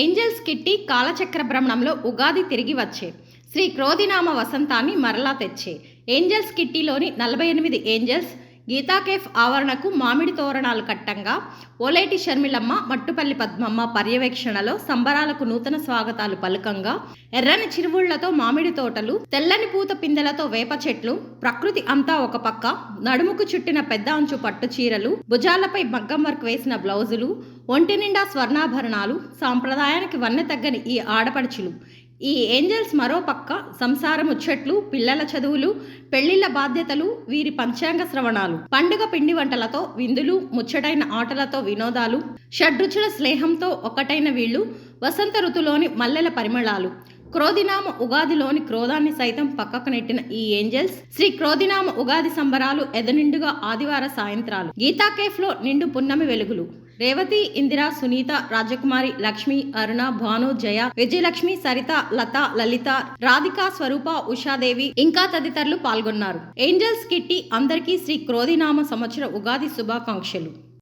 Angels kitty కాలచక్ర భ్రమణంలో ఉగాది తిరిగి వచ్చే. శ్రీ క్రోధినామ వసంతాన్ని మరలా తెచ్చే. ఏంజల్స్ కిట్టిలోని నలభై ఎనిమిది ఏంజల్స్ గీతా కేఫ్ ఆవరణకు మామిడి తోరణాలు కట్టంగా ఓలేటి షర్మిలమ్మ మట్టుపల్లి పద్మమ్మ పర్యవేక్షణలో సంబరాలకు నూతన స్వాగతాలు పలుకంగా ఎర్రని చిరువుళ్ళతో మామిడి తోటలు తెల్లని పూత పిందెలతో వేప చెట్లు ప్రకృతి అంతా ఒక పక్క నడుముకు చుట్టిన పెద్ద అంచు పట్టు చీరలు భుజాలపై మగ్గం వర్క్ వేసిన బ్లౌజులు ఒంటి నిండా స్వర్ణాభరణాలు సాంప్రదాయానికి వన్నె తగ్గని ఈ ఆడపడుచులు. ఈ ఏంజల్స్ మరో పక్క సంసార ముచ్చట్లు పిల్లల చదువులు పెళ్ళిళ్ళ బాధ్యతలు వీరి పంచాంగ శ్రవణాలు. పండుగ పిండి వంటలతో విందులు ముచ్చటైన ఆటలతో వినోదాలు షడ్రుచుల స్నేహంతో ఒకటైన వీళ్ళు వసంత ఋతులోని మల్లెల పరిమళాలు. క్రోధినామ ఉగాదిలోని క్రోధాన్ని సైతం పక్కకు నెట్టిన ఈ ఏంజల్స్ శ్రీ క్రోధినామ ఉగాది సంబరాలు ఎదనిండుగా ఆదివార సాయంత్రాలు. గీతా కేఫ్లో నిండు పున్నమి వెలుగులు. రేవతి ఇందిర సునీత రాజకుమారి లక్ష్మి అరుణ భాను జయ విజయలక్ష్మి సరిత లత లలిత రాధిక స్వరూప ఉషాదేవి ఇంకా తదితరులు పాల్గొన్నారు. ఏంజల్స్ కిట్టి అందరికీ శ్రీ క్రోధినామ సంవత్సర ఉగాది శుభాకాంక్షలు.